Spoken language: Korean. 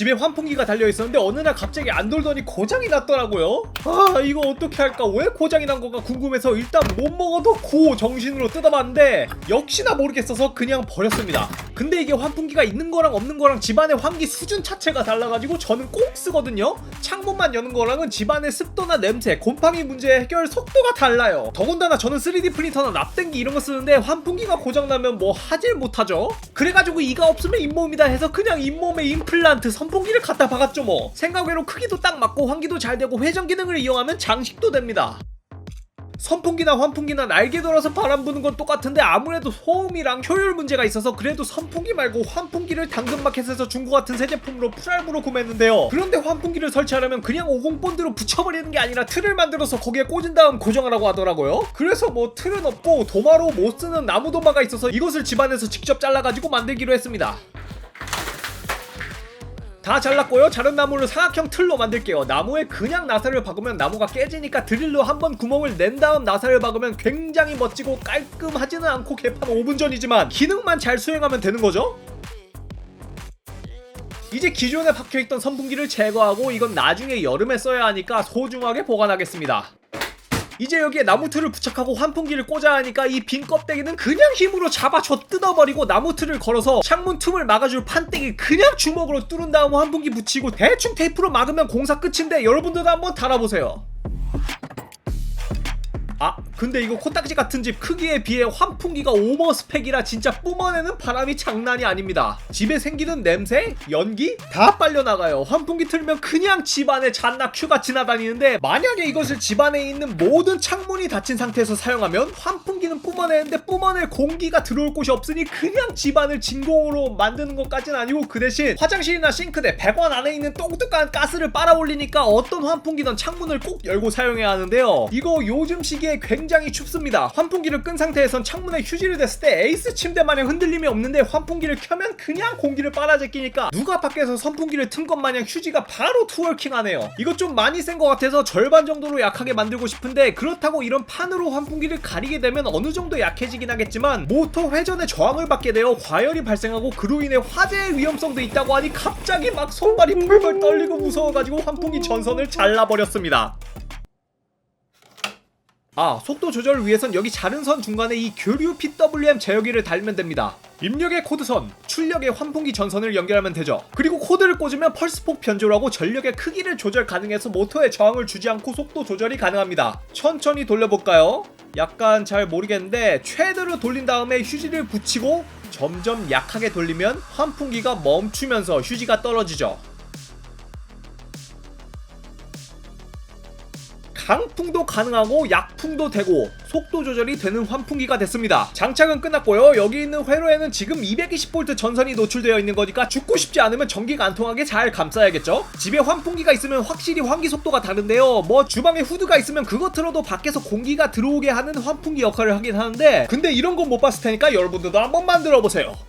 집에 환풍기가 달려있었는데 어느 날 갑자기 안 돌더니 고장이 났더라고요. 아 이거 어떻게 할까? 왜 고장이 난 건가 궁금해서 일단 못 먹어도 고 정신으로 뜯어봤는데 역시나 모르겠어서 그냥 버렸습니다 근데 이게 환풍기가 있는 거랑 없는 거랑 집안의 환기 수준 자체가 달라가지고 저는 꼭 쓰거든요. 창문만 여는 거랑은 집안의 습도나 냄새 곰팡이 문제 해결 속도가 달라요. 더군다나 저는 3D 프린터나 납땜기 이런 거 쓰는데 환풍기가 고장나면 뭐 하질 못하죠. 그래가지고 이가 없으면 잇몸이다 해서 그냥 잇몸에 임플란트 선풍기를 갖다 박았죠 뭐. 생각외로 크기도 딱 맞고 환기도 잘 되고 회전 기능을 이용하면 장식도 됩니다 선풍기나 환풍기나 날개 돌아서 바람 부는 건 똑같은데 아무래도 소음이랑 효율 문제가 있어서 그래도 선풍기 말고 환풍기를 당근마켓에서 준것 같은 새 제품으로 풀알부로 구매했는데요. 그런데 환풍기를 설치하려면 그냥 50 본드로 붙여버리는 게 아니라 틀을 만들어서 거기에 꽂은 다음 고정하라고 하더라고요. 그래서 뭐 틀은 없고 도마로 못 쓰는 나무 도마가 있어서 이것을 집안에서 직접 잘라가지고 만들기로 했습니다 다 잘랐고요. 자른 나무를 사각형 틀로 만들게요. 나무에 그냥 나사를 박으면 나무가 깨지니까 드릴로 한번 구멍을 낸 다음 나사를 박으면 굉장히 멋지고 깔끔하지는 않고 개판 5분 전이지만 기능만 잘 수행하면 되는 거죠. 이제 기존에 박혀있던 선풍기를 제거하고 이건 나중에 여름에 써야 하니까 소중하게 보관하겠습니다. 이제 여기에 나무 틀을 부착하고 환풍기를 꽂아야 하니까 이 빈 껍데기는 그냥 힘으로 잡아줘 뜯어버리고 나무 틀을 걸어서 창문 틈을 막아줄 판때기 그냥 주먹으로 뚫은 다음 환풍기 붙이고 대충 테이프로 막으면 공사 끝인데 여러분들도 한번 달아보세요. 아 근데 이거 코딱지 같은 집 크기에 비해 환풍기가 오버 스펙이라 진짜 뿜어내는 바람이 장난이 아닙니다 집에 생기는 냄새? 연기? 다 빨려 나가요 환풍기 틀면 그냥 집안에 잔나 큐가 지나다니는데 만약에 이것을 집안에 있는 모든 창문이 닫힌 상태에서 사용하면 환풍기는 뿜어내는데 뿜어낼 공기가 들어올 곳이 없으니 그냥 집안을 진공으로 만드는 것까지는 아니고 그 대신 화장실이나 싱크대 배관 안에 있는 똥뚝한 가스를 빨아 올리니까 어떤 환풍기든 창문을 꼭 열고 사용해야 하는데요 이거 요즘 시기에 굉장히 춥습니다. 환풍기를 끈 상태에선 창문에 휴지를 댔을 때 에이스 침대 마냥 흔들림이 없는데 환풍기를 켜면 그냥 공기를 빨아제끼니까 누가 밖에서 선풍기를 튼 것 마냥 휴지가 바로 투월킹하네요. 이거 좀 많이 센 것 같아서 절반 정도로 약하게 만들고 싶은데 그렇다고 이런 판으로 환풍기를 가리게 되면 어느 정도 약해지긴 하겠지만 모터 회전에 저항을 받게 되어 과열이 발생하고 그로 인해 화재의 위험성도 있다고 하니 갑자기 막 손발이 풀벌 떨리고 무서워가지고 환풍기 전선을 잘라버렸습니다 아 속도 조절을 위해선 여기 자른 선 중간에 이 교류 PWM 제어기를 달면 됩니다. 입력의 코드선, 출력의 환풍기 전선을 연결하면 되죠. 그리고 코드를 꽂으면 펄스폭 변조를 하고 전력의 크기를 조절 가능해서 모터에 저항을 주지 않고 속도 조절이 가능합니다. 천천히 돌려볼까요? 약간 잘 모르겠는데 최대로 돌린 다음에 휴지를 붙이고 점점 약하게 돌리면 환풍기가 멈추면서 휴지가 떨어지죠 강풍도 가능하고 약풍도 되고 속도 조절이 되는 환풍기가 됐습니다. 장착은 끝났고요. 여기 있는 회로에는 지금 220V 전선이 노출되어 있는 거니까 죽고 싶지 않으면 전기가 안 통하게 잘 감싸야겠죠? 집에 환풍기가 있으면 확실히 환기 속도가 다른데요. 뭐 주방에 후드가 있으면 그거 틀어도 밖에서 공기가 들어오게 하는 환풍기 역할을 하긴 하는데 근데 이런 건 못 봤을 테니까 여러분들도 한번 만들어 보세요.